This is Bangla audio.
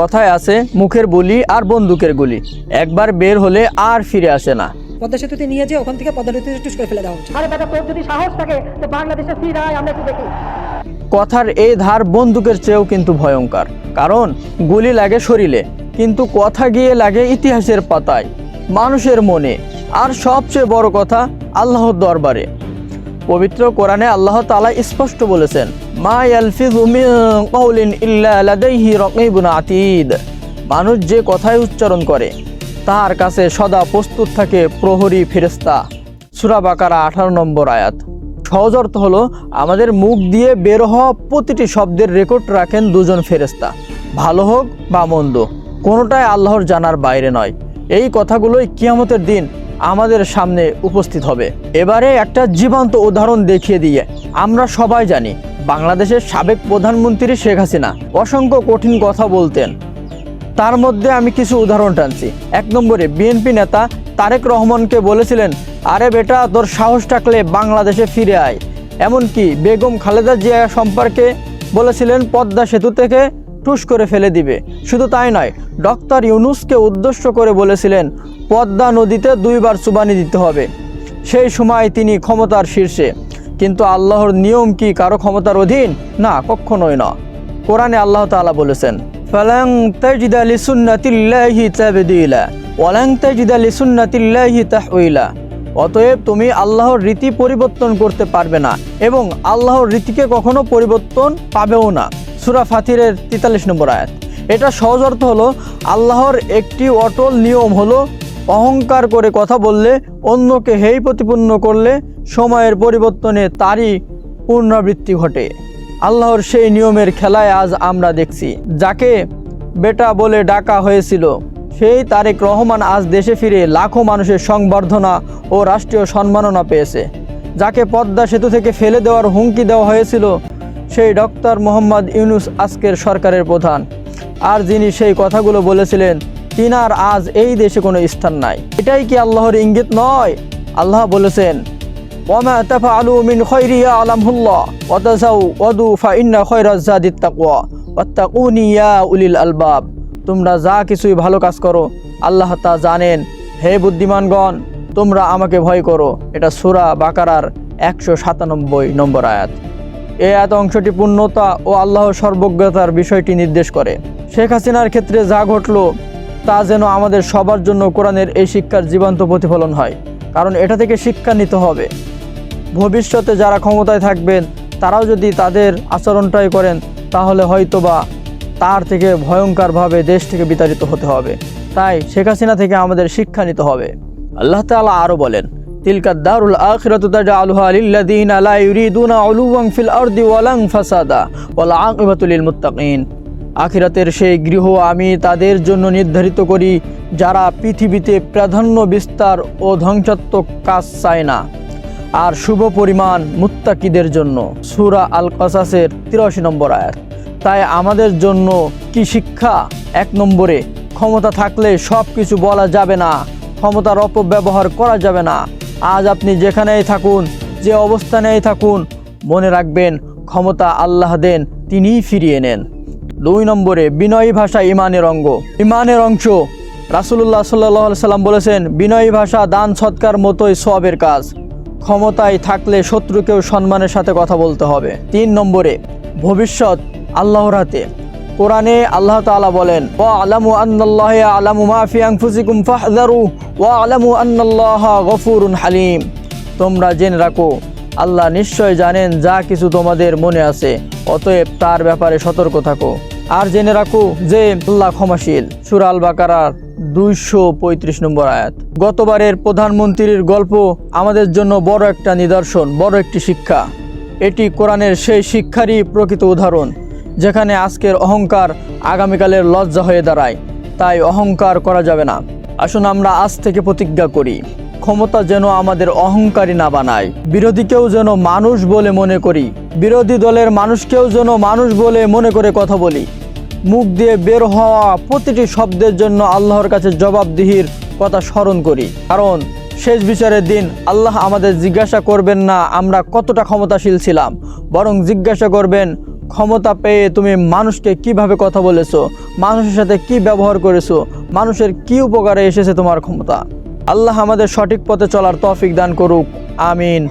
কথায় আছে মুখের বুলি আর বন্দুকের গুলি। একবার বের হলে আর ফিরে আসে না। পদ্মা সেতুতে নিয়ে যে ওখান থেকে পদ্মা নদীতে টুস করে ফেলে দেওয়া হচ্ছে। আরে বেটা তোর যদি সাহস থাকে তো বাংলাদেশে ফিরে আয় আমরা একটু দেখি। কথার এই ধার বন্দুকের চেয়েও কিন্তু ভয়ঙ্কর। কারণ গুলি লাগে শরীরে কিন্তু কথা গিয়ে লাগে ইতিহাসের পাতায় মানুষের মনে। আর সবচেয়ে বড় কথা আল্লাহর দরবারে। পবিত্র কোরআনে আল্লাহ তালা স্পষ্ট বলেছেন মা ইয়ালফিযু মিন কওলিন ইল্লা লাদাইহি রাকীবুন আতীদ। মানুষ যে কথাই উচ্চারণ করে, তার কাছে সদা প্রস্তুত থাকে প্রহরী ফেরেশতা। সূরা বাকারা আঠারো নম্বর আয়াত। সহজ অর্থ হলো, আমাদের মুখ দিয়ে বের হওয়া প্রতিটি শব্দের রেকর্ড রাখেন দুজন ফেরেস্তা ভালো হোক বা মন্দ, কোনোটাই আল্লাহর জানার বাইরে নয়। এই কথাগুলোই কিয়ামতের দিন আমাদের সামনে উপস্থিত হবে। এবারে একটা জীবন্ত উদাহরণ দেখিয়ে দিয়ে আমরা সবাই জানি বাংলাদেশের সাবেক প্রধানমন্ত্রী শেখ হাসিনা অসংখ্য কঠিন কথা বলতেন। তার মধ্যে আমি কিছু উদাহরণ টানছি। এক নম্বরে, বিএনপি নেতা তারেক রহমানকে বলেছিলেন, আরে বেটা, তোর সাহস থাকলে বাংলাদেশে ফিরে আয়। এমনকি বেগম খালেদা জিয়া সম্পর্কে বলেছিলেন, পদ্মা সেতু থেকে টুস করে ফেলে দিবে। শুধু তাই নয়, ডক্টর ইউনুসকে উদ্দেশ্য করে বলেছিলেন, পদ্মা নদীতে দুইবার সুবানি দিতে হবে। সেই সময় তিনি ক্ষমতার শীর্ষে। কিন্তু আল্লাহর নিয়ম কি কারও ক্ষমতার অধীন? না, কখনোই না। কোরআনে আল্লাহ তাআলা বলেছেন অতএব তুমি আল্লাহর রীতি পরিবর্তন করতে পারবে না এবং আল্লাহর রীতিকে কখনো পরিবর্তন পাবেও না। সুরা ফাতিরের 43 নম্বর আয়াত। এটা সহজ অর্থ হলো, আল্লাহর একটি অটল নিয়ম হলো অহংকার করে কথা বললে, অন্যকে হেই প্রতিপন্ন করলে সময়ের পরিবর্তনে তারই পুনরাবৃত্তি ঘটে। আল্লাহর সেই নিয়মের খেলায় আজ আমরা দেখছি, যাকে বেটা বলে ডাকা হয়েছিল, সেই তারেক রহমান আজ দেশে ফিরে লাখো মানুষের সংবর্ধনা ও রাষ্ট্রীয় সম্মাননা পেয়েছে। যাকে পদ্মা সেতু থেকে ফেলে দেওয়ার হুমকি দেওয়া হয়েছিল, সেই ডক্টর মোহাম্মদ ইউনুস আজকের সরকারের প্রধান। আর যিনি সেই কথাগুলো বলেছিলেন তিনার আজ এই দেশে কোনো স্থান নাই। এটাই কি আল্লাহর ইঙ্গিত নয়? আল্লাহ বলেছেন তাফআলু মিন উলিল আলবাব। তোমরা যা কিছুই ভালো কাজ করো, আল্লাহ তা জানেন। হে বুদ্ধিমানগণ, তোমরা আমাকে ভয় করো। এটা সূরা বাকারার একশো সাতানব্বই নম্বর আয়াত। এই আয়াত অংশটি পূর্ণতা ও আল্লাহ সর্বজ্ঞতার বিষয়টি নির্দেশ করে। শেখ হাসিনার ক্ষেত্রে যা ঘটলো তা যেন আমাদের সবার জন্য কোরআনের এই শিক্ষার জীবন্ত প্রতিফলন হয়, কারণ এটা থেকে শিক্ষা নিতে হবে। ভবিষ্যতে যারা ক্ষমতায় থাকবেন, তারাও যদি তাদের আচরণটাই করেন, তাহলে হয়তোবা তার থেকে ভয়ঙ্করভাবে দেশ থেকে বিতাড়িত হতে হবে। তাই শেখ হাসিনা থেকে আমাদের শিক্ষা নিতে হবে। আল্লাহ তাআলা আরও বলেন তিলকা দারুল আখিরাতের সেই গৃহ আমি তাদের জন্য নির্ধারিত করি, যারা পৃথিবীতে প্রাধান্য বিস্তার ও ধ্বংসাত্মক কাজ চায় না। আর শুভ পরিমাণ মুত্তাকিদের জন্য, সুরা আল কসাসের তিরাশি নম্বর আয়াত। তাই আমাদের জন্য কি শিক্ষা? এক নম্বরে, ক্ষমতা থাকলে সব কিছু বলা যাবে না, ক্ষমতার অপব্যবহার করা যাবে না। আজ আপনি যেখানেই থাকুন, যে অবস্থানেই থাকুন, মনে রাখবেন, ক্ষমতা আল্লাহ দেন, তিনিই ফিরিয়ে নেন। দুই নম্বরে, বিনয়ী ভাষা ইমানের অঙ্গ। ইমানের অংশ, রাসুলুল্লাহ সাল্লাহ সাল্লাম বলেছেন, বিনয়ী ভাষা দান সৎকার মতোই সবের কাজ। ক্ষমতায় থাকলে শত্রুকেও সম্মানের সাথে কথা বলতে হবে। তিন নম্বরে, ভবিষ্যৎ আল্লাহর হাতে। কোরআনে আল্লাহ তাআলা বলেন ও আলামু আন্নাল্লাহ আলামু মা ফি আনফুসিকুম ফাহযারু ওয়া আলামু আন্নাল্লাহ গফুরুন হালিম। তোমরা জেনে রাখো, আল্লাহ নিশ্চয় জানেন যা কিছু তোমাদের মনে আছে, অতএব তার ব্যাপারে সতর্ক থাকো। আর জেনে রাখো যে আল্লাহ ক্ষমাশীল। সুরাল বাকারার দুইশো পঁয়ত্রিশ নম্বর আয়াত। গতবারের প্রধানমন্ত্রীর গল্প আমাদের জন্য বড় একটা নিদর্শন, বড় একটি শিক্ষা। এটি কোরআনের সেই শিক্ষারই প্রকৃত উদাহরণ, যেখানে আজকের অহংকার আগামীকালের লজ্জা হয়ে দাঁড়ায়। তাই অহংকার করা যাবে না। আসুন আমরা আজ থেকে প্রতিজ্ঞা করি, ক্ষমতা যেন আমাদের অহংকারী না বানায়। বিরোধীকেও যেন মানুষ বলে মনে করি, বিরোধী দলের মানুষকেও যেন মানুষ বলে মনে করে কথা বলি। মুখ দিয়ে বের হওয়া প্রতিটি শব্দের জন্য আল্লাহর কাছে জবাবদিহির কথা স্মরণ করি। কারণ শেষ বিচারের দিন আল্লাহ আমাদের জিজ্ঞাসা করবেন না আমরা কতটা ক্ষমতাশীল ছিলাম, বরং জিজ্ঞাসা করবেন, ক্ষমতা পেয়ে তুমি মানুষকে কীভাবে কথা বলেছ? মানুষের সাথে কি ব্যবহার করেছ? মানুষের কি উপকারে এসেছে তোমার ক্ষমতা? আল্লাহ আমাদের সঠিক পথে চলার তৌফিক দান করুক। আমিন।